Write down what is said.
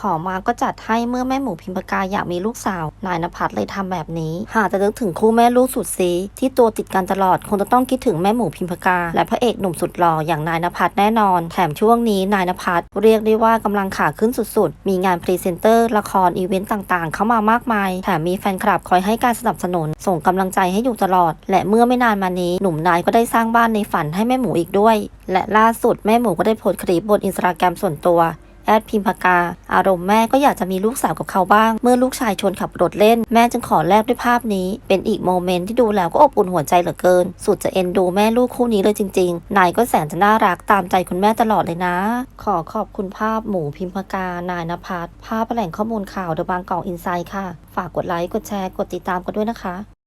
ขอมาก็จัดให้เมื่อแม่หมูพิมพกาอยากมีลูกสาว นายนภัสเลยทำแบบนี้ หากจะนึกถึงคู่แม่ลูกสุดซีที่ตัวติดกันตลอดคงจะต้องคิดถึงแม่หมูพิมพกา และพระเอกหนุ่มสุดหล่ออย่างนายนภัสแน่นอน แถมช่วงนี้นายนภัสเรียกได้ว่ากำลังขาขึ้นสุดๆ มีงานพรีเซนเตอร์ ละครอีเวนต์ต่างๆ เข้ามามากมาย แถมมีแฟนคลับคอยให้การสนับสนุน ส่งกำลังใจให้อยู่ตลอด และเมื่อไม่นานมานี้หนุ่มนายก็ได้สร้างบ้านในฝันให้แม่หมูอีกด้วย และล่าสุดแม่หมูก็ได้โพสต์คลิปบนอินสตาแกรมส่วนตัว แอดพิมพากา อารมณ์แม่ก็อยากจะมีลูกสาวกับเขาบ้าง เมื่อลูกชายชวนขับรถเล่น แม่จึงขอแลกด้วยภาพนี้ เป็นอีกโมเมนต์ที่ดูแล้วก็อบอุ่นหัวใจเหลือเกิน สุดจะเอ็นดูแม่ลูกคู่นี้เลยจริงๆ นายก็แสนจะน่ารักตามใจคุณแม่ตลอดเลยนะ ขอขอบคุณภาพหมูพิมพากา นายนภัสภาพแหล่งข้อมูลข่าวเดอะบางกอกอินไซด์ค่ะ ฝากกดไลค์ กดแชร์ กดติดตามกันด้วยนะคะ